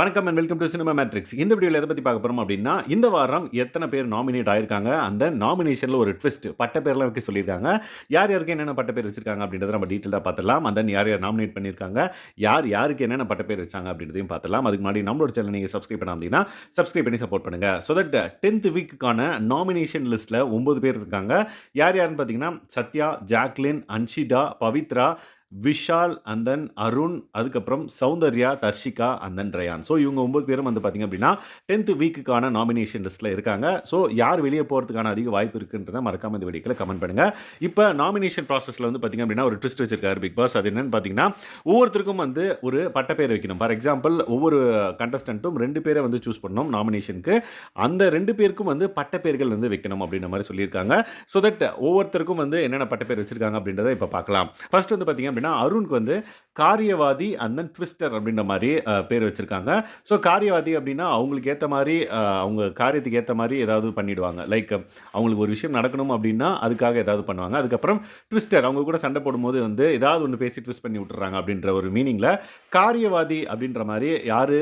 வணக்கம் and welcome to Cinema Matrix இந்த வீடியோவில் எதை பற்றி பார்க்க போகிறோம் அப்படின்னா இந்த வாரம் எத்தனை பேர் நாமினேட் ஆயிருக்காங்க அந்த நாமினேஷனில் ஒரு ட்விஸ்ட் பட்ட பேர்லாம் வைக்க சொல்லியிருக்காங்க. யார் யாருக்கு என்னென்ன பட்ட பேர் வச்சிருக்காங்க அப்படின்றத நம்ம டீட்டெயிலாக பார்த்துலாம் அந்த யார் யார் நாமினேட் பண்ணியிருக்காங்க யார் யாருக்கு என்னென்ன பட்ட பேர் வச்சாங்க அப்படின்றதையும் பார்த்துலாம் அதுக்கு முன்னாடி நம்மளோட சேனல் நீங்கள் சப்ஸ்கிரைப் அப்படின்னா சப்ஸ்கிரைப் பண்ணி சப்போர்ட் பண்ணுங்கள் ஸோ தட் டென்த் வீக்குக்கான நாமினேஷன் லிஸ்ட்டில் ஒம்பது பேர் இருக்காங்க. யார் யாருன்னு பார்த்தீங்கன்னா Sathya Jacqueline Anshitha Pavithra Vishal and then Arun அதுக்கப்புறம் Soundariya Dharshika and then Rayan. So இவங்க ஒம்பது பேரும் வந்து பார்த்திங்க அப்படின்னா டென்த்து வீக்குக்கான நாமினேஷன் லிஸ்ட்டில் இருக்காங்க. ஸோ யார் வெளியே போகிறதுக்கான அதிக வாய்ப்பு இருக்குன்றதை மறக்காமல் இந்த வீடியோக்கில் கமெண்ட் பண்ணுங்கள் இப்போ நாமினேஷன் ப்ராசஸில் வந்து பார்த்திங்க அப்படின்னா ஒரு ட்விஸ்ட் வச்சிருக்காரு பிக் பாஸ் அது என்னென்னு பார்த்தீங்கன்னா ஒவ்வொருத்தருக்கும் வந்து ஒரு பட்டப்பேர் வைக்கணும். ஃபார் எக்ஸாம்பிள் ஒவ்வொரு கண்டஸ்டண்ட்டும் ரெண்டு பேரை வந்து சூஸ் பண்ணணும் நாமினேஷனுக்கு அந்த ரெண்டு பேருக்கும் வந்து பட்டப்பேர்கள் வந்து வைக்கணும் அப்படின்ற மாதிரி சொல்லியிருக்காங்க. ஸோ தட் ஒவ்வொருத்தருக்கும் வந்து என்னென்ன பட்டப்பேர் வச்சுருக்காங்க அப்படின்றத இப்போ பார்க்கலாம். ஃபஸ்ட் வந்து பார்த்திங்க அப்படின்னா அருணுக்கு வந்து காரியவாதி அண்ட் தென் ட்விஸ்டர் அப்படின்ற மாதிரி பேர் வச்சுருக்காங்க. ஸோ காரியவாதி அப்படின்னா அவங்களுக்கு ஏற்ற மாதிரி அவங்க காரியத்துக்கு ஏற்ற மாதிரி ஏதாவது பண்ணிவிடுவாங்க லைக் அவங்களுக்கு ஒரு விஷயம் நடக்கணும் அப்படின்னா அதுக்காக ஏதாவது பண்ணுவாங்க. அதுக்கப்புறம் ட்விஸ்டர் அவங்க கூட சண்டை போடும்போது வந்து ஏதாவது ஒன்று பேசி ட்விஸ்ட் பண்ணி விட்டுறாங்க அப்படின்ற ஒரு மீனிங்கில் காரியவாதி அப்படின்ற மாதிரி யார்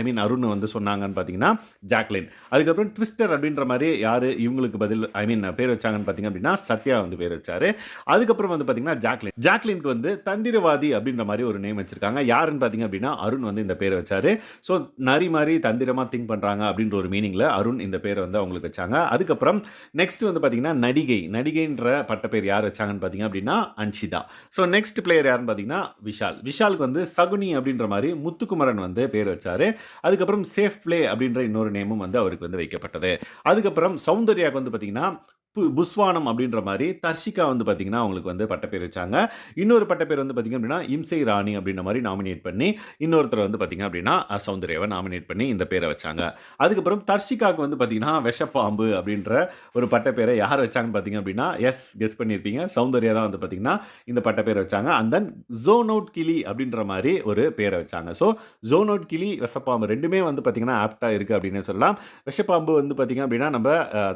ஐ மீன் அருண் வந்து சொன்னாங்கன்னு பார்த்தீங்கன்னா ஜாக்லின். அதுக்கப்புறம் ட்விஸ்டர் அப்படின்ற மாதிரி யார் இவங்களுக்கு பதில் ஐ மீன் பேர் வச்சாங்கன்னு பார்த்தீங்க அப்படின்னா சத்யா வந்து பேர் வச்சார். அதுக்கப்புறம் வந்து பார்த்தீங்கன்னா ஜாக்லின். ஜாக்லின் ஜாக்லினுக்கு வந்து தந்திரவாதி அப்படின்ற மாதிரி ஒரு நேம் வச்சுருக்காங்க. யாருன்னு பார்த்தீங்க அப்படின்னா அருண் வந்து இந்த பேரை வச்சாரு. ஸோ நரி மாதிரி தந்திரமாக திங்க் பண்ணுறாங்க அப்படின்ற ஒரு மீனிங்கில் அருண் இந்த பேரை வந்து அவங்களுக்கு வச்சாங்க. அதுக்கப்புறம் நெக்ஸ்ட் வந்து பார்த்தீங்கன்னா நடிகை. நடிகைன்ற பட்ட பேர் யார் வச்சாங்கன்னு பார்த்தீங்க அப்படின்னா அன்ஷிதா. ஸோ நெக்ஸ்ட் பிளேயர் யாருன்னு பார்த்தீங்கன்னா விஷால். விஷாலுக்கு வந்து சகுனி அப்படின்ற மாதிரி முத்துக்குமரன் வந்து பேர் வச்சார். அதுக்கப்புறம் சேஃப் பிளே அப்படின்ற இன்னொரு நேமும் வந்து அவருக்கு வந்து வைக்கப்பட்டது. அதுக்கப்புறம் சௌந்தர்யாவுக்கு வந்து பார்த்தீங்கன்னா புஸ்வானம் அப்படின்ற மாதிரி தர்ஷிகா வந்து பார்த்திங்கன்னா அவங்களுக்கு வந்து பட்டப்பேர் வச்சாங்க இன்னொரு பட்டப்பேர் வந்து பார்த்தீங்க அப்படின்னா இம்சை ராணி அப்படின்ற மாதிரி நாமினேட் பண்ணி இன்னொருத்தர் வந்து பார்த்தீங்க அப்படின்னா சௌந்தர்யாவை நாமினேட் பண்ணி இந்த பேரை வச்சாங்க. அதுக்கப்புறம் தர்ஷிகாவுக்கு வந்து பார்த்தீங்கன்னா விஷப்பாம்பு அப்படின்ற ஒரு பட்டப்பேரை யார் வச்சாங்கன்னு பார்த்தீங்க அப்படின்னா எஸ் கெஸ் பண்ணியிருப்பீங்க சௌந்தர்யா தான் வந்து பார்த்தீங்கன்னா இந்த பட்டப்பேரை வச்சாங்க. அண்ட் தென் ஜோன் அவுட் கிளி அப்படின்ற மாதிரி ஒரு பேரை வச்சாங்க. ஸோ ஜோன் அவுட் கிளி விஷப்பாம்பு ரெண்டுமே வந்து பார்த்தீங்கன்னா ஆப்டாக இருக்குது அப்படின்னு சொல்லலாம். விஷப்பாம்பு வந்து பார்த்தீங்க அப்படின்னா நம்ம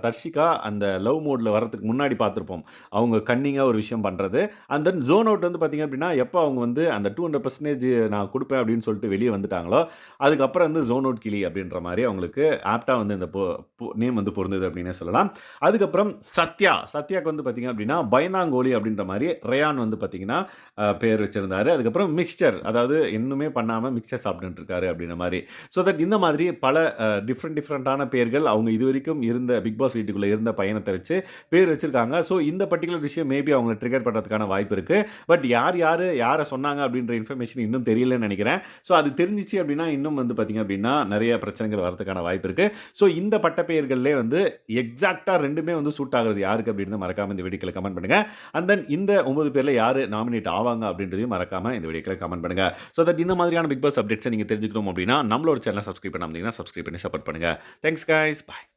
தர்ஷிகா அந்த லவ் மோடில் வரதுக்கு முன்னாடி பார்த்துருப்போம். அவங்க கன்னிங்காக ஒரு விஷயம் பண்ணுறது அந்த தென் ஜோன் அவுட் வந்து பார்த்தீங்க அப்படின்னா எப்போ அவங்க வந்து அந்த டூ ஹண்ட்ரட் பர்சன்டேஜ் நான் கொடுப்பேன் அப்படின்னு சொல்லிட்டு வெளியே வந்துட்டாங்களோ அதுக்கப்புறம் வந்து ஜோன் அவுட் கிளி அப்படின்ற மாதிரி அவங்களுக்கு ஆப்டாக வந்து இந்த நேம் வந்து பொருந்தது அப்படின்னே சொல்லலாம். அதுக்கப்புறம் சத்யா. சத்யாக்கு வந்து பார்த்தீங்க அப்படின்னா பயந்தாங்கோலி அப்படின்ற மாதிரி ரயான் வந்து பார்த்திங்கன்னா பேர் வச்சிருந்தாரு. அதுக்கப்புறம் மிக்சர் அதாவது இன்னுமே பண்ணாமல் மிக்சர் சாப்பிட்டுருக்காரு அப்படின்ற மாதிரி. ஸோ தட் இந்த மாதிரி பல டிஃப்ரெண்ட் டிஃப்ரெண்ட்டான பேர்கள் அவங்க இது வரைக்கும் இருந்த பிக் பாஸ் வீட்டுக்குள்ளே இருந்த பயணத்தை வச்சு பேர் வச்சிருக்காங்க. ஸோ இந்த பர்டிகுலர் விஷயம் மேபி அவங்களை ட்ரிகர் பண்ணுறதுக்கான வாய்ப்பு இருக்குது பட் யார் யார் யாரை சொன்னாங்க அப்படின்ற இன்ஃபர்மேஷன் இன்னும் தெரியலன்னு நினைக்கிறேன். ஸோ அது தெரிஞ்சிச்சு அப்படின்னா இன்னும் வந்து பார்த்திங்க அப்படின்னா நிறைய பிரச்சனைகள் வரதுக்கான வாய்ப்பு இருக்குது ஸோ இந்த பட்டப்பெயர்கள்லேயே வந்து எக்ஸாக்டாக ரெண்டுமே வந்து சூட் ஆகுறது யாருக்கு அப்படின்னு மறக்காமல் இந்த வீடியோக்கில் கமெண்ட் பண்ணுங்கள் அண்ட் தென் இந்த ஒம்பது பேரில் யார் நாமினேட் ஆவாங்க அப்படின்றதையும் மறக்காமல் இந்த வீடியோக்கில் கமெண்ட் பண்ணுங்கள் ஸோ தட் இந்த மாதிரியான பிக் பாஸ் அப்டேட்ஸை நீங்கள் தெரிஞ்சுக்கணும் அப்படின்னா நம்மளோட சேனலை சப்ஸ்கிரைப் பண்ணாமல் சப்ஸ்கிரைப் பண்ணி சப்போர்ட் பண்ணுங்கள் தேங்க்ஸ் கைஸ் பாய்